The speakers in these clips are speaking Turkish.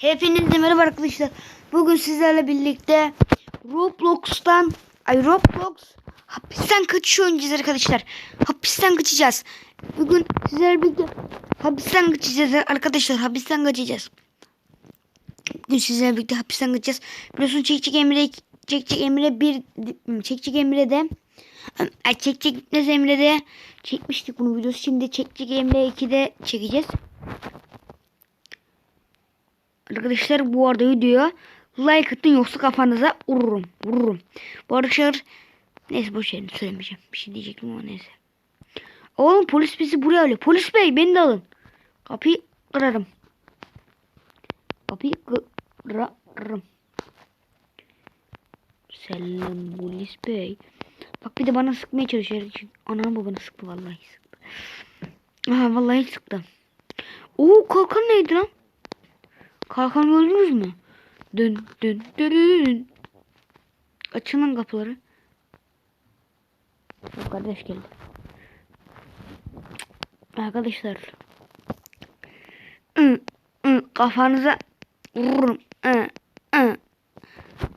Hepinize merhaba arkadaşlar. Bugün sizlerle birlikte Roblox'tan ay Roblox hapisten kaçış oynayacağız arkadaşlar. Hapisten kaçacağız. Bugün sizlerle birlikte hapisten kaçacağız arkadaşlar. Hapisten kaçacağız. Bugün sizlerle birlikte hapisten kaçacağız. Biliyorsun Çekçek Emre Çekçek Emre bir Çekçek Emre'de Ay, Çekçek Fitness Emre'de çekmiştik bunu videosu. Şimdi Çekçek Emre 2'de çekeceğiz. Arkadaşlar bu arada videoya like atın yoksa kafanıza vururum. Vururum. Bu arkadaşlar neyse boş verin söylemeyeceğim. Bir şey diyecektim ama neyse. Oğlum polis bizi buraya alıyor. Polis bey beni de alın. Kapıyı kırarım. Kapıyı kırarım. Selam polis bey. Bak bir de bana sıkmaya çalışıyor. Anam babana sıktı vallahi sıktı. Aha vallahi sıktı. Oo kalkan neydi lan? Kalkan gördünüz mü? Dün dün dün dün. Açın lan kapıları. Yok kardeş geldi. Arkadaşlar. Kafanıza vururum.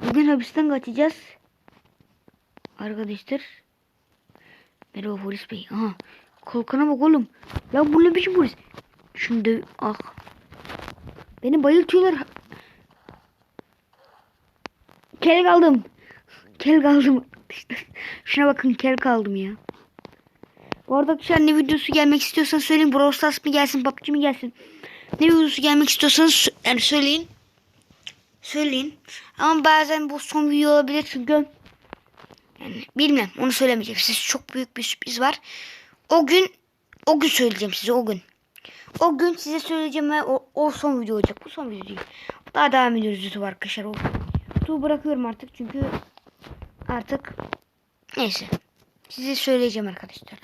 Bugün hapisten kaçacağız. Arkadaşlar. Merhaba polis bey. Aha. Kalkana bak oğlum. Ya bu ne biçim polis? Döv. Ah. Beni bayıltıyorlar. Kel kaldım. Kel kaldım. Şuna bakın kel kaldım ya. Bu arada arkadaşlar ne videosu gelmek istiyorsanız söyleyin. Brawl mı gelsin, PUBG mi gelsin? Ne videosu gelmek istiyorsanız yani söyleyin. Söyleyin. Ama bazen bu son video olabilir çünkü yani bilmem onu söylemeyeceğim. Size çok büyük bir sürpriz var. O gün o gün söyleyeceğim size o gün. O gün size söyleyeceğim ve o, o son video olacak. Bu son video değil. Daha devam ediyoruz YouTube arkadaşlar. O bırakıyorum artık çünkü artık neyse. Size söyleyeceğim arkadaşlar.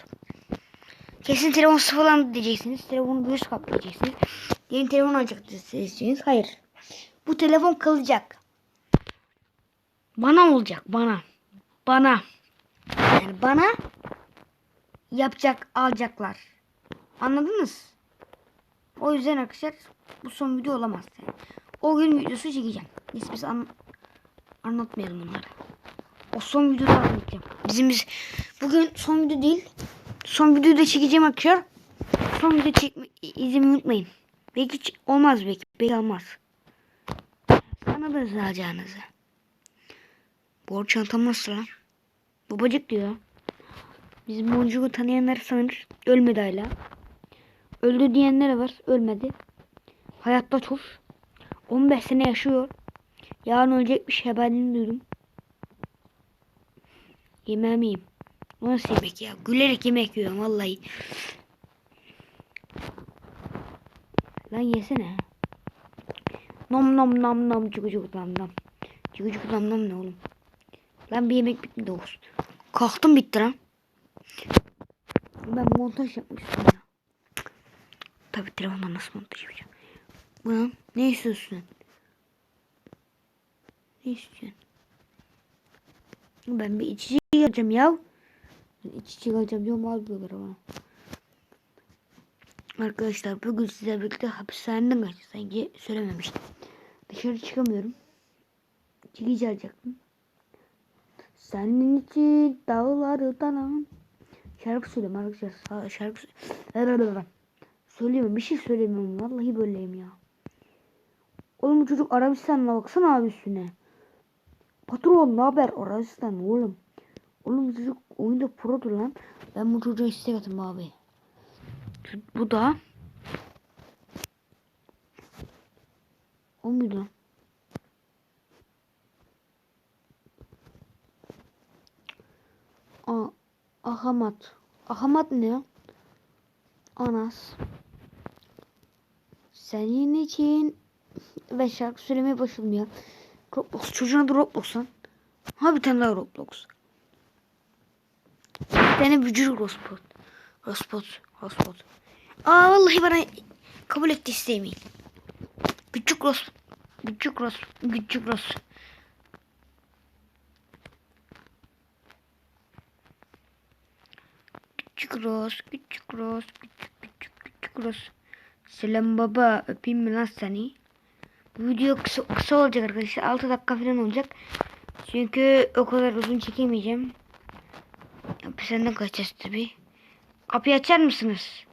Kesin telefon sıfırlandı diyeceksiniz. Telefonu virüs kaplı diyeceksiniz. Yeni telefon alacak diyeceksiniz. Hayır. Bu telefon kalacak. Bana olacak. Bana. Bana. Yani bana yapacak alacaklar. Anladınız? O yüzden arkadaşlar bu son video olamaz. Yani. O gün videosu çekeceğim. Neyse biz an anlatmayalım bunları. O son videoda anlatacağım. Bizim biz bugün son video değil. Son videoyu da çekeceğim arkadaşlar. Son video çekme izlemeyi unutmayın. Belki hiç olmaz belki. Belki olmaz. Anladınız alacağınızı. Bu çantam lan? Babacık diyor. Bizim boncuğu tanıyanlar sanır. Ölmedi hala. Öldü diyenler var. Ölmedi. Hayatta çok. 15 sene yaşıyor. Yarın ölecekmiş haberini duydum. Yemem yiyeyim. O nasıl yemek ya? Gülerek yemek yiyorum vallahi. Lan yesene. Nom nom nom nom cugu cugu nom nom. Cugu cugu nom nom ne oğlum? Lan bir yemek bitmedi olsun. Kalktım bitti lan. Ben montaj yapmıştım ya. Tabi telefonla nasıl montaj yapacağım. Buna ne istiyorsun? Ne istiyorsun? Ben bir içecek alacağım ya. İçecek alacağım diyorum almıyorlar ama. Arkadaşlar bugün size birlikte hapishaneden kaçtık. Sanki söylememiştim. Dışarı çıkamıyorum. Çekici alacaktım. Senin için dağları dalan. Şarkı söylüyorum arkadaşlar. Şarkı söylüyorum. Söyleyemem. Bir şey söylemiyorum. Vallahi böyleyim ya. Oğlum çocuk Arabistan'la baksana abi üstüne. Patron ne haber Arabistan oğlum. Oğlum çocuk oyunda produr lan. Ben bu çocuğa istek atayım abi. Bu da o muydu? Aa, Ahamat. Ahamat ne? Anas. Senin için ve şarkı söylemeye başladım ya. Roblox. Çocuğun adı Roblox lan. Ha bir tane daha Roblox. Bir tane bücür Rospot. Rospot. Rospot. Aa vallahi bana kabul etti istemeyin. Küçük Ros. Küçük Ros. Küçük Ros. Küçük Ros. Küçük Ros. Küçük küçük küçük Ros. Selam baba. Öpeyim mi lan seni? Bu video kısa, kısa olacak arkadaşlar. 6 dakika falan olacak. Çünkü o kadar uzun çekemeyeceğim. Hapishaneden kaçacağız tabi. Kapıyı açar mısınız?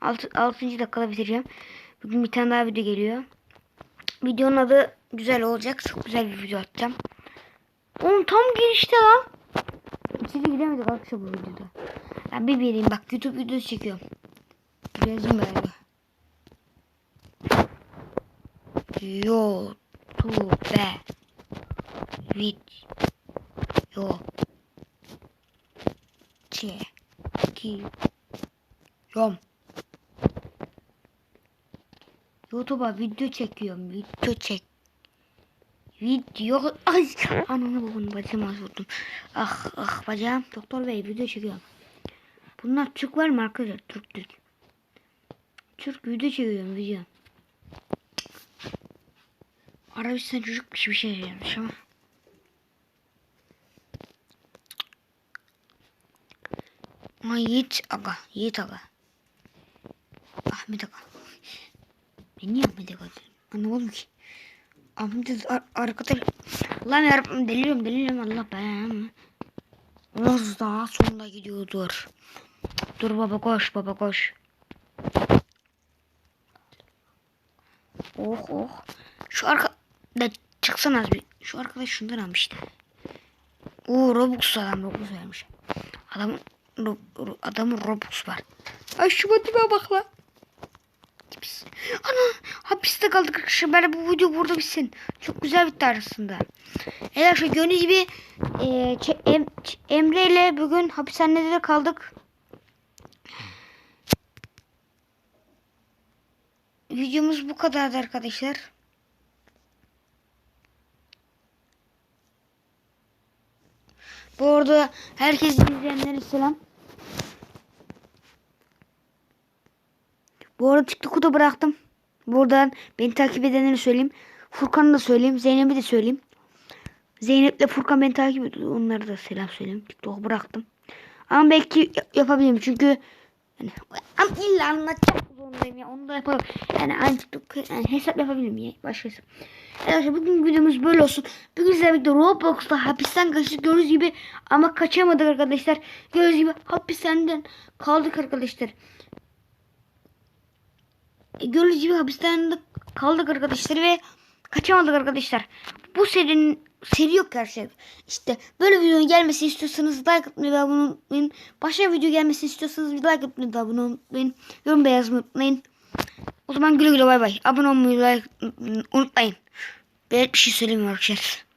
6. 6. dakikada bitireceğim. Bugün bir tane daha video geliyor. Videonun adı güzel olacak. Çok güzel bir video atacağım. Oğlum tam girişte lan. İçeri giremedik arkadaşlar bu videoda. Ben bir biriyim bak YouTube videosu çekiyorum. Yazayım galiba. YouTube video çekiyorum. YouTube'a video çekiyorum. Video çek. Video. Ay ananı babanı bacağıma vurdum. Ah ah bacağım. Doktor bey video çekiyorum. Bunlar Türk var mı arkadaşlar? Türk Türk. Türk video çekiyorum video. Arabistan çocukmuş bir şey yapmış ama. Ama Yiğit aga. Yiğit aga. Ahmet aga. Ben niye Ahmet aga dedim? Anlamadım ki. Ahmet ar arkadaş. Allah'ım yarabbim deliriyorum deliriyorum Allah ben. Az daha sonunda gidiyordur. Dur baba koş baba koş. Oh oh. Şu arka da çıksana bir. Şu arkadaş şundan almıştı. Oo Robux adam Robux vermiş. Adamın Ro- Ro- adamın Robux var. Ay şu batime bak lan. Pis. Ana hapiste kaldık arkadaşlar. Ben bu video burada bitsin. Çok güzel bitti aslında. Evet arkadaşlar gördüğünüz gibi e, Em- Emre ile bugün hapishanede de kaldık. Videomuz bu kadardı arkadaşlar. Bu arada herkes izleyenlere selam. Bu arada TikTok'u da bıraktım. Buradan beni takip edenleri söyleyeyim. Furkan'ı da söyleyeyim. Zeynep'i de söyleyeyim. Zeynep'le Furkan beni takip ediyor. Onlara da selam söyleyeyim. TikTok'u bıraktım. Ama belki yapabilirim çünkü yani, ama illa anlatacak zorundayım ya. Onu da yapalım. Yani yani hesap yapabilirim ya. Başka hesap. Evet bugün videomuz böyle olsun. Bugün sizlerle birlikte Roblox'ta hapisten kaçtık gördüğünüz gibi ama kaçamadık arkadaşlar. Gördüğünüz gibi hapishaneden kaldık arkadaşlar. E, Gördüğünüz gibi hapishanede kaldık arkadaşlar ve kaçamadık arkadaşlar. Bu serinin seri yok gerçekten. İşte böyle videonun gelmesini istiyorsanız like atmayı ve abone olmayı Başka video gelmesini istiyorsanız like atmayı ve abone olmayı Yorum yazmayı unutmayın. O zaman güle güle bay bay. Abone olmayı like unutmayın. Ben bir şey söylemiyorum arkadaşlar.